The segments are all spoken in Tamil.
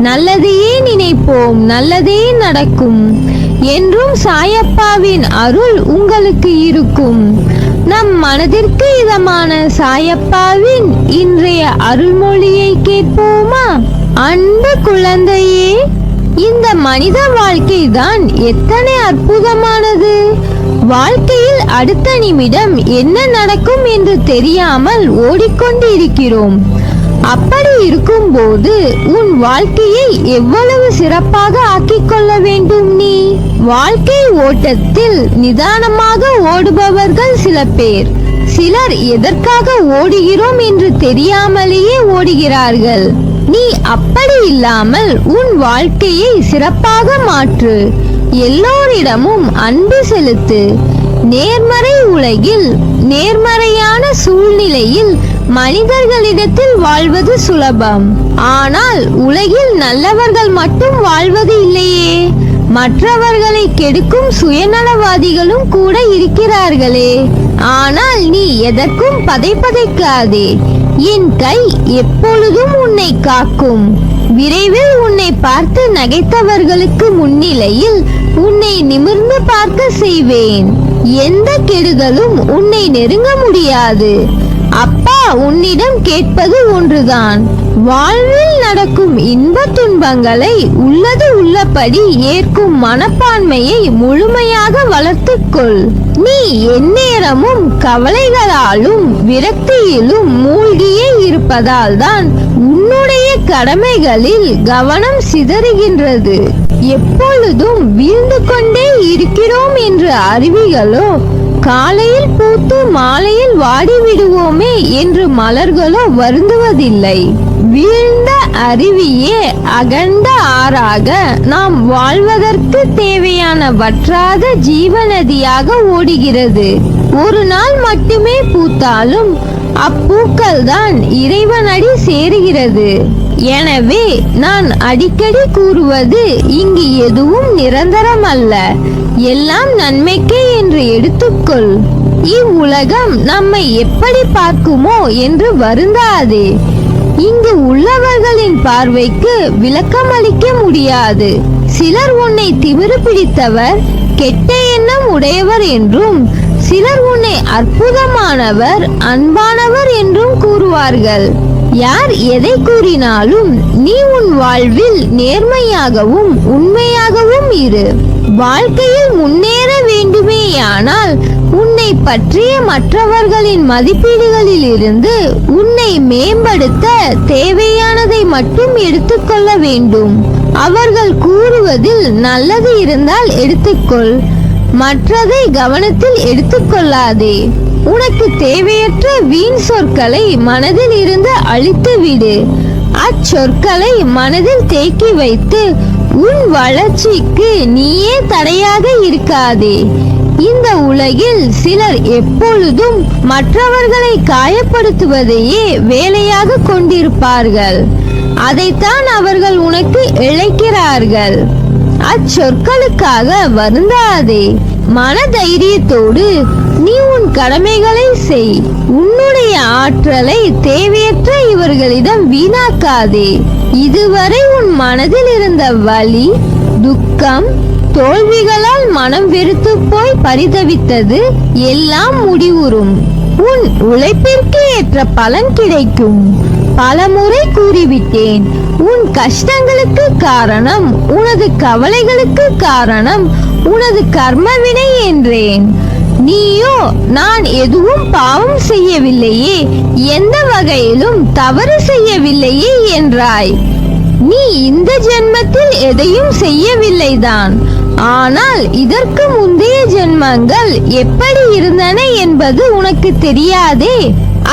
நல்லதையே நினைப்போம் நல்லதே நடக்கும். என்றும் சாயப்பாவின் அருள் உங்களுக்கு இருக்கும். நம் மனதிற்கு இதமான சாயப்பாவின் இன்றைய அருள்மொழியை கேட்போமா? அன்பு குழந்தையே இந்த மனித வாழ்க்கை தான் எத்தனை அற்புதமானது. வாழ்க்கையில் அடுத்த நிமிடம் என்ன நடக்கும் என்று தெரியாமல் ஓடிக்கொண்டு இருக்கிறோம் அப்படி இருக்கும்போது உன் வாழ்க்கையை எவ்வளவு சிறப்பாக ஆக்கிக் கொள்ள வேண்டும் நீ? வாழ்க்கை ஓட்டத்தில் நிதானமாக ஓடுபவர்கள் சில பேர். சிலர் எதற்காக ஓடுகிறோம் என்று தெரியாமலேயே ஓடுகிறார்கள். நீ அப்படி இல்லாமல் உன் வாழ்க்கையை சிறப்பாக மாற்று. எல்லோரிடமும் அன்பு செலுத்து. நேர்மறை உலகில் நேர்மறையான சூழ்நிலையில் மனிதர்களிடத்தில் வாழ்வது சுலபம். ஆனால் உலகில் நல்லவர்கள் மட்டும் வாழ்வது இல்லையே. மற்றவர்களை கெடுக்கும் சுயநலவாதிகளும் கூட இருக்கிறார்களே. ஆனால் நீ எதற்கும் பதைப்பதைக்காதே என் கை எப்பொழுதும் உன்னை காக்கும். விரைவில் உன்னை பார்த்து நகைத்தவர்களுக்கு முன்னிலையில் உன்னை நிமிர்ந்து பார்க்க செய்வேன். எந்த கெடுதலும் உன்னை நெருங்க முடியாது. அப்பா உன்னிடம் கேட்பது ஒன்றுதான். வாழ்வில் நடக்கும் இன்ப துன்பங்களை உள்ளது உள்ளபடி ஏற்கும் மனப்பான்மையை முழுமையாக வளர்த்துக்கொள். நீ எந்நேரமும் கவலைகளாலும் விரக்தியிலும் மூழ்கியே இருப்பதால் தான் உன்னுடைய கடமைகளில் கவனம் சிதறுகின்றது. எப்பொழுதும் வீழ்ந்து கொண்டே இருக்கிறோம் என்று அறிவிகளோ காலையில் பூத்து மாலையில் வாடி விடுவோமே என்று மலர்களோ வருந்துவதில்லை. வீழ்ந்த அருவியே அகண்ட ஆறாக நாம் வாழ்வதற்கு தேவையான வற்றாத ஜீவநதியாக ஓடுகிறது. ஒரு நாள் மட்டுமே பூத்தாலும் அப்பூக்கள் தான் இறைவனடி சேருகிறது. எனவே நான் அடிக்கடி கூறுவது இங்கு எதுவும் நிரந்தரம் அல்ல எல்லாம் நன்மைக்கே என்று எடுத்துக்கொள். இவ்வுலகம் நம்மை எப்படி பார்க்குமோ என்று வருந்தாதே. இங்கு உள்ளவர்களின் பார்வைக்கு விளக்கம் அளிக்க முடியாது. சிலர் உன்னை திமிரு பிடித்தவர் கெட்ட எண்ணம் உடையவர் என்றும் சிலர் உன்னை அற்புதமானவர் அன்பானவர் என்றும் கூறுவார்கள். யார் எதை கூறினாலும் நீ உன் வாழ்வில் நேர்மையாகவும் உண்மையாகவும் இரு. வாழ்க்கையில் முன்னேற வேண்டுமேயானால் உன்னை பற்றிய மற்றவர்களின் மதிப்பீடுகளில் இருந்து உன்னை மேம்படுத்த தேவையானதை மட்டும் எடுத்துக்கொள்ள வேண்டும். அவர்கள் கூறுவதில் நல்லது இருந்தால் எடுத்துக்கொள். மற்றதை கவனத்தில் எடுத்துக்கொள்ளாதே. உனக்கு தேவையற்ற வீண் சொற்களை மனதில் இருந்து அழித்து விடு. அச்சொற்களை மனதில் தேக்கி வைத்து உன் வளர்ச்சிக்கு நீயே தடையாக இருக்காதே. இந்த உலகில் சிலர் எப்பொழுதும் மற்றவர்களை காயப்படுத்துவதையே வேலையாக கொண்டிருப்பார்கள். அதைத்தான் அவர்கள் உனக்கு இழைக்கிறார்கள். அச்சொற்களுக்காக வருந்தாதே. மன தைரியத்தோடு நீ உன் கடமைகளை செய். உன்னுடைய ஆற்றலை தேவையற்ற இவர்களிடம் வீணாக்காதே. இதுவரை உன் மனதில் இருந்த வலி துக்கம் தோல்விகளால் மனம் வெறுத்து போய் பரிதவித்தது எல்லாம் முடிவுறும். உன் உழைப்பிற்கு ஏற்ற பலன் கிடைக்கும். பலமுறை கூறிவிட்டேன். உன் கஷ்டங்களுக்கு காரணம் உனது கவலைகளுக்கு காரணம் உனது கர்மவினை என்றேன். நீயோ நான் எதுவும் பாவம் செய்யவில்லையே எந்த வகையிலும் தவறு செய்யவில்லையே என்றாய். நீ இந்த ஜென்மத்தில் எதையும் செய்யவில்லைதான். ஆனால் இதற்கு முந்தைய ஜென்மங்கள் எப்படி இருந்தன என்பது உனக்கு தெரியாதே.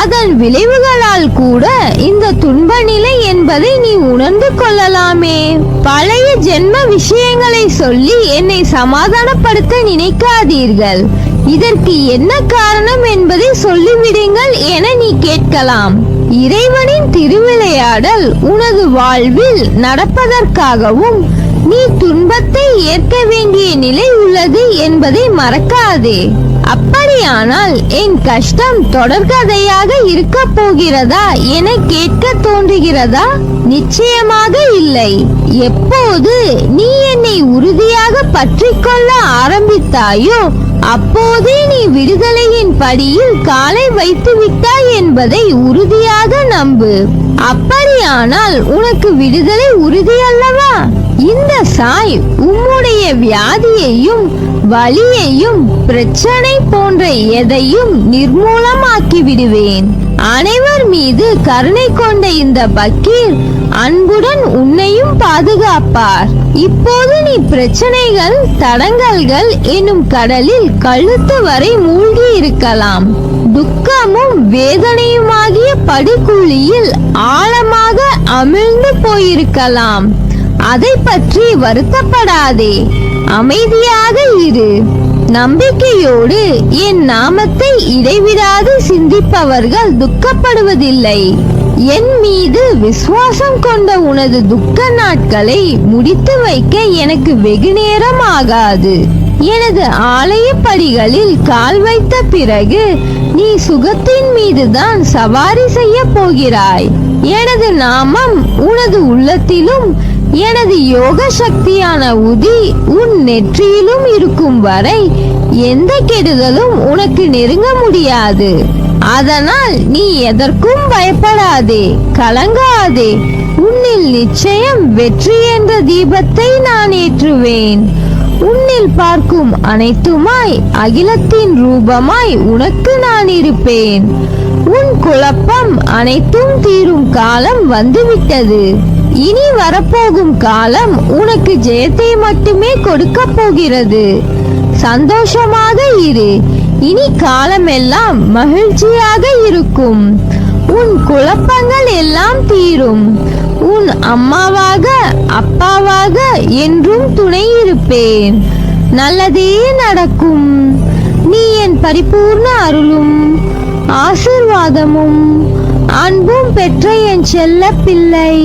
அதன் விளைவுகளால் கூட இந்த துன்ப நிலை என்பதை நீ உணர்ந்து கொள்ளலாமே. பழைய ஜென்ம விஷயங்களை சொல்லி என்னை சமாதானப்படுத்த நினைக்காதீர்கள். இதற்கு என்ன காரணம் என்பதை சொல்லிவிடுங்கள் என நீ கேட்கலாம். இறைவனின் திருவிளையாடல் உனது வாழ்வில் நடப்பதற்காகவும் நீ துன்பத்தை ஏற்க வேண்டிய நிலை உள்ளது என்பதை மறக்காதே. அப்படியானால் என் கஷ்டம் தொடர்கதையாக இருக்க போகிறதா என கேட்க தோன்றுகிறதா? நிச்சயமாக இல்லை. எப்போது நீ என்னை உறுதியாக பற்றிக்கொள்ள ஆரம்பித்தாயோ அப்போதே நீ விடுதலையின் படியில் காலை வைத்து விட்டாய் என்பதை உறுதியாக நம்பு. அப்படியானால் உனக்கு விடுதலை உறுதி அல்லவா இந்த சாய் உம்முடைய வியாதியையும் வலியையும் பிரச்சனை போன்ற எதையும் நிர்மூலமாக்கி விடுவேன் அனைவர் மீது கருணை கொண்ட இந்த பக்கீர் அன்புடன் உன்னையும் பாதுகாப்பார். இப்போது நீ பிரச்சனைகள் தடங்கல்கள் என்னும் கடலில் கழுத்து வரை மூழ்கி இருக்கலாம். துக்கமும் வேதனையுமாகிய படுகுழியில் ஆழமாக அமிழ்ந்து போயிருக்கலாம். அதை பற்றி வருத்தப்படாதே. அமைதியாக இரு. நம்பிக்கையோடு என் நாமத்தை இடைவிடாது சிந்திப்பவர்கள் துக்கப்படுவதில்லை. என் மீது விசுவாசம் கொண்ட உனது துக்க நாட்களை முடித்து வைக்க எனக்கு வெகு நேரம் ஆகாது எனது ஆலய படிகளில் கால் வைத்த பிறகு நீ சுகத்தின் மீதுதான் சவாரி செய்ய போகிறாய். எனது நாமம் உனது உள்ளத்திலும் எனது யோக சக்தியான உதி உன் நெற்றியிலும் இருக்கும் வரை எந்த கெடுதலும் உனக்கு நெருங்க முடியாது. அதனால் நீ எதற்கும் பயப்படாதே கலங்காதே. உன்னில் நிச்சயம் வெற்றி என்ற தீபத்தை நான் ஏற்றுவேன். உன்னில் பார்க்கும் அனைத்துமாய் அகிலத்தின் ரூபமாய் உனக்கு நான் இருப்பேன். உன் குழப்பம் அனைத்தும் தீரும் காலம் வந்துவிட்டது. இனி வரப்போகும் காலம் உனக்கு ஜெயத்தை மட்டுமே கொடுக்க போகிறது. சந்தோஷமாக இரு. இனி காலமெல்லாம் மகிழ்ச்சியாக இருக்கும். உன் குழப்பங்கள் எல்லாம் தீரும். உன் அம்மாவாக அப்பாவாக என்றும் துணை இருப்பேன். நல்லதே நடக்கும். நீ என் பரிபூர்ண அருளும் ஆசிர்வாதமும் அன்பும் பெற்ற என் செல்ல பிள்ளை